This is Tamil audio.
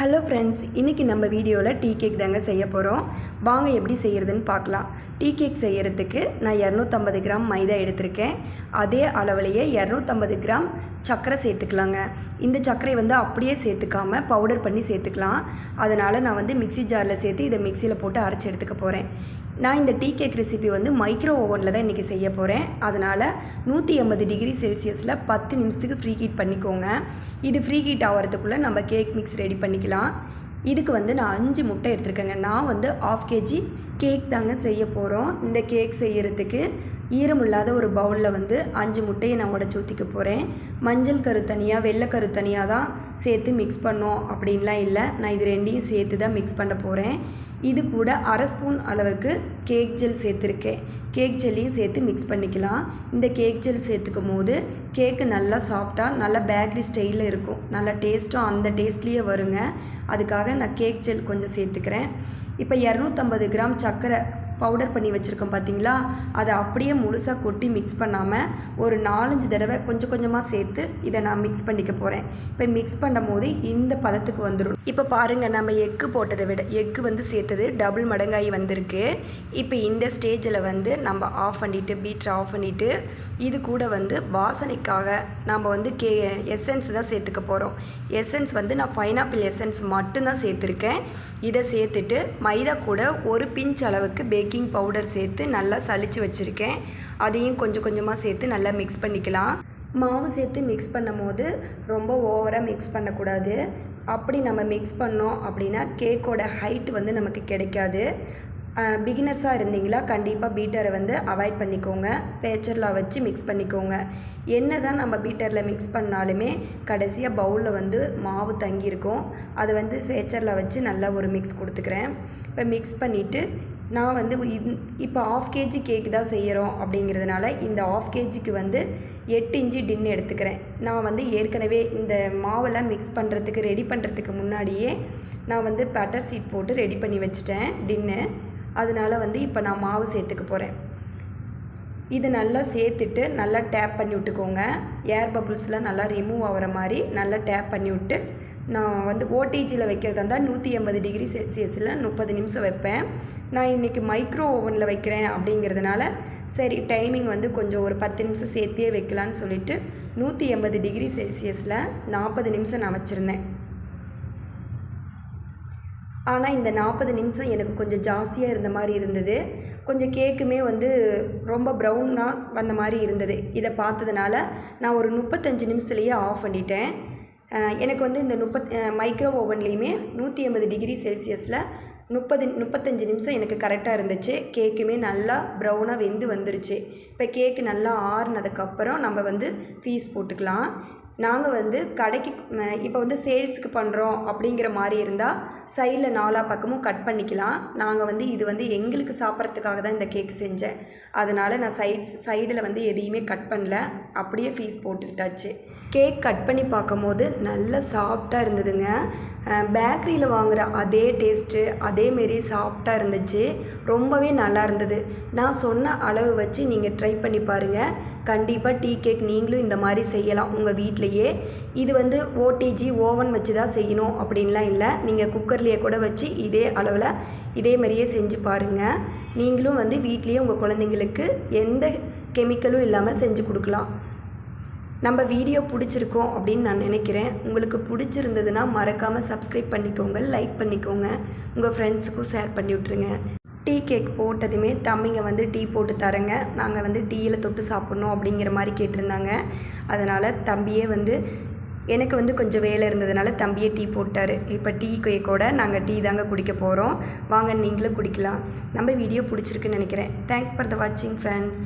ஹலோ ஃப்ரெண்ட்ஸ் இன்றைக்கி நம்ம வீடியோவில் டீ கேக் தாங்க செய்ய போகிறோம் வாங்க எப்படி செய்கிறதுன்னு பார்க்கலாம். டீ கேக் செய்கிறதுக்கு நான் இரநூத்தம்பது கிராம் மைதா எடுத்திருக்கேன். அதே அளவுலேயே இரநூத்தம்பது கிராம் சர்க்கரை சேர்த்துக்கலாங்க. இந்த சர்க்கரை வந்து அப்படியே சேர்த்துக்காம பவுடர் பண்ணி சேர்த்துக்கலாம். அதனால் நான் வந்து மிக்ஸி ஜாரில் சேர்த்து இதை மிக்சியில் போட்டு அரைச்சி எடுத்துக்க போகிறேன் நான் இந்த டீ கேக் ரெசிபி வந்து மைக்ரோ ஓவனில் தான் இன்றைக்கி செய்ய போகிறேன் அதனால் நூற்றி எண்பது டிகிரி செல்சியஸில் பத்து நிமிஷத்துக்கு ஃப்ரீ ஹீட் பண்ணிக்கோங்க. இது ஃப்ரீ ஹீட் ஆகிறதுக்குள்ளே நம்ம கேக் மிக்ஸ் ரெடி பண்ணிக்கலாம். இதுக்கு வந்து நான் அஞ்சு முட்டை எடுத்துருக்கேங்க. நான் வந்து ஆஃப் கேஜி கேக் தாங்க செய்ய போகிறோம் இந்த கேக் செய்கிறதுக்கு ஈரமில்லாத ஒரு பவுலில் வந்து அஞ்சு முட்டையை நான் உடச்சி ஊற்றிக்க போகிறேன் மஞ்சள் கரு தனியாக வெள்ளை கரு தனியாக தான் சேர்த்து மிக்ஸ் பண்ணோம் அப்படின்லாம் இல்லை. நான் இது ரெண்டையும் சேர்த்து தான் மிக்ஸ் பண்ண போகிறேன் இது கூட அரை ஸ்பூன் அளவுக்கு கேக் ஜெல் சேர்த்துருக்கேன். கேக் ஜெல்லையும் சேர்த்து மிக்ஸ் பண்ணிக்கலாம். இந்த கேக் ஜெல் சேர்த்துக்கும் போது கேக்கு நல்லா சாஃப்டாக நல்லா பேக்கரி ஸ்டைலில் இருக்கும். நல்லா டேஸ்ட்டும் அந்த டேஸ்ட்லேயே வருங்க. அதுக்காக நான் கேக் ஜெல் கொஞ்சம் சேர்த்துக்கிறேன். இப்போ இரநூத்தம்பது கிராம் சர்க்கரை பவுடர் பண்ணி வச்சுருக்கோம் பார்த்தீங்களா அதை அப்படியே முழுசாக கொட்டி மிக்ஸ் பண்ணாமல் ஒரு நாலஞ்சு தடவை கொஞ்சம் கொஞ்சமாக சேர்த்து இதை நான் மிக்ஸ் பண்ணிக்க போகிறேன் இப்போ மிக்ஸ் பண்ணும் போது இந்த பதத்துக்கு வந்துடும் இப்போ பாருங்கள் நம்ம எக்கு போட்டதை விட எக்கு வந்து சேர்த்தது டபுள் மடங்காகி வந்திருக்கு. இப்போ இந்த ஸ்டேஜில் வந்து நம்ம ஆஃப் பண்ணிவிட்டு பீட்ரு ஆஃப் பண்ணிவிட்டு இது கூட வந்து வாசனைக்காக நம்ம வந்து கே எசன்ஸ் தான் சேர்த்துக்க போகிறோம் எசன்ஸ் வந்து நான் பைனாப்பிள் எசன்ஸ் மட்டும்தான் சேர்த்துருக்கேன். இதை சேர்த்துட்டு மைதா கூட ஒரு பிஞ்ச் அளவுக்கு பேக்கிங் பவுடர் சேர்த்து நல்லா சளிச்சு வச்சுருக்கேன். அதையும் கொஞ்சம் கொஞ்சமாக சேர்த்து நல்லா மிக்ஸ் பண்ணிக்கலாம். மாவு சேர்த்து மிக்ஸ் பண்ணும் போது ரொம்ப ஓவராக மிக்ஸ் பண்ணக்கூடாது. அப்படி நம்ம மிக்ஸ் பண்ணோம் அப்படின்னா கேக்கோட ஹைட் வந்து நமக்கு கிடைக்காது. பிகினர்ஸாக இருந்தீங்களா கண்டிப்பாக பீட்டரை வந்து அவாய்ட் பண்ணிக்கோங்க. பேச்சரில் வச்சு மிக்ஸ் பண்ணிக்கோங்க. என்ன தான் நம்ம பீட்டரில் மிக்ஸ் பண்ணாலுமே கடைசியாக பவுலில் வந்து மாவு தங்கியிருக்கும். அதை வந்து பேச்சரில் வச்சு நல்லா ஒரு மிக்ஸ் கொடுத்துக்கிறேன். இப்போ மிக்ஸ் பண்ணிவிட்டு நான் வந்து இப்போ ஆஃப் கேஜி கேக் தான் செய்கிறோம் அப்படிங்கிறதுனால இந்த ஆஃப் கேஜிக்கு வந்து எட்டு இன்ச்சு டின் எடுத்துக்கிறேன். நான் வந்து ஏற்கனவே இந்த மாவெல்லாம் மிக்ஸ் பண்ணுறதுக்கு ரெடி பண்ணுறதுக்கு முன்னாடியே நான் வந்து பட்டர் சீட் போட்டு ரெடி பண்ணி வச்சுட்டேன் டின்னு. அதனால் வந்து இப்போ நான் மாவு சேர்த்துக்க போகிறேன் இது நல்லா சேர்த்துட்டு நல்லா டேப் பண்ணி விட்டுக்கோங்க. ஏர் பபுள்ஸ்லாம் நல்லா ரிமூவ் ஆகிற மாதிரி நல்லா டேப் பண்ணி விட்டு நான் வந்து ஓடிஜியில் வைக்கிறதா இருந்தால் நூற்றி எண்பது டிகிரி செல்சியஸில் முப்பது நிமிஷம் வைப்பேன். நான் இன்றைக்கி மைக்ரோ ஓவனில் வைக்கிறேன் அப்படிங்கிறதுனால சரி டைமிங் வந்து கொஞ்சம் ஒரு பத்து நிமிஷம் சேர்த்தே வைக்கலான்னு சொல்லிவிட்டு நூற்றி எண்பது டிகிரி செல்சியஸில் நாற்பது நிமிஷம் நான் வச்சுருந்தேன். ஆனால் இந்த நாற்பது நிமிஷம் எனக்கு கொஞ்சம் ஜாஸ்தியாக இருந்த மாதிரி இருந்தது. கொஞ்சம் கேக்குமே வந்து ரொம்ப ப்ரௌனாக வந்த மாதிரி இருந்தது. இதை பார்த்ததுனால நான் ஒரு முப்பத்தஞ்சு நிமிஷத்துலேயே ஆஃப் பண்ணிட்டேன். எனக்கு வந்து இந்த முப்பத் மைக்ரோ ஓவன்லேயுமே நூற்றி ஐம்பது டிகிரி செல்சியஸில் முப்பது முப்பத்தஞ்சு நிமிஷம் எனக்கு கரெக்டாக இருந்துச்சு. கேக்குமே நல்லா ப்ரௌனாக வெந்து வந்துருச்சு. இப்போ கேக்கு நல்லா ஆறுனதுக்கப்புறம் நம்ம வந்து பீஸ் போட்டுக்கலாம். நாங்கள் வந்து கடைக்கு இப்போ வந்து சேல்ஸுக்கு பண்ணுறோம் அப்படிங்கிற மாதிரி இருந்தால் சைடில் நாலா பக்கமும் கட் பண்ணிக்கலாம். நாங்கள் வந்து இது வந்து எங்களுக்கு சாப்பிட்றதுக்காக தான் இந்த கேக் செஞ்சேன். அதனால் நான் சைட்ஸ் சைடில் வந்து எதையுமே கட் பண்ணல. அப்படியே ஃபீஸ் போட்டுக்கிட்டாச்சு. கேக் கட் பண்ணி பார்க்கும்போது நல்ல சாஃப்டாக இருந்ததுங்க. பேக்கரியில் வாங்குகிற அதே டேஸ்ட்டு அதேமாரி சாஃப்டாக இருந்துச்சு. ரொம்பவே நல்லா இருந்தது. நான் சொன்ன அளவு வச்சு நீங்கள் ட்ரை பண்ணி பாருங்கள் கண்டிப்பாக டீ கேக் நீங்களும் இந்த மாதிரி செய்யலாம். உங்கள் வீட்டில் வீட்லேயே இது வந்து ஓடிஜி ஓவன் வச்சு தான் செய்யணும் அப்படின்லாம் இல்லை. நீங்கள் குக்கர்லேயே கூட வச்சு இதே அளவில் இதே மாதிரியே செஞ்சு பாருங்கள் நீங்களும் வந்து வீட்லேயே உங்கள் குழந்தைங்களுக்கு எந்த கெமிக்கலும் இல்லாமல் செஞ்சு கொடுக்கலாம். நம்ம வீடியோ பிடிச்சிருக்கோம் அப்படின்னு நான் நினைக்கிறேன். உங்களுக்கு பிடிச்சிருந்ததுன்னா மறக்காமல் சப்ஸ்கிரைப் பண்ணிக்கோங்க லைக் பண்ணிக்கோங்க. உங்கள் ஃப்ரெண்ட்ஸுக்கும் ஷேர் பண்ணி விட்ருங்க டீ கேக் போட்டதுமே தம்பிங்க வந்து டீ போட்டு தரேங்க. நாங்கள் வந்து டீயில் தொட்டு சாப்பிட்ணும் அப்படிங்கிற மாதிரி கேட்டிருந்தாங்க. அதனால் தம்பியே வந்து எனக்கு வந்து கொஞ்சம் வேலை இருந்ததுனால தம்பியே டீ போட்டார். இப்போ டீ கேக்கோட நாங்கள் டீ தாங்க குடிக்க போகிறோம் வாங்க நீங்களும் குடிக்கலாம். நம்ம வீடியோ பிடிச்சிருக்குன்னு நினைக்கிறேன். தேங்க்ஸ் ஃபார் த வாட்சிங் ஃப்ரெண்ட்ஸ்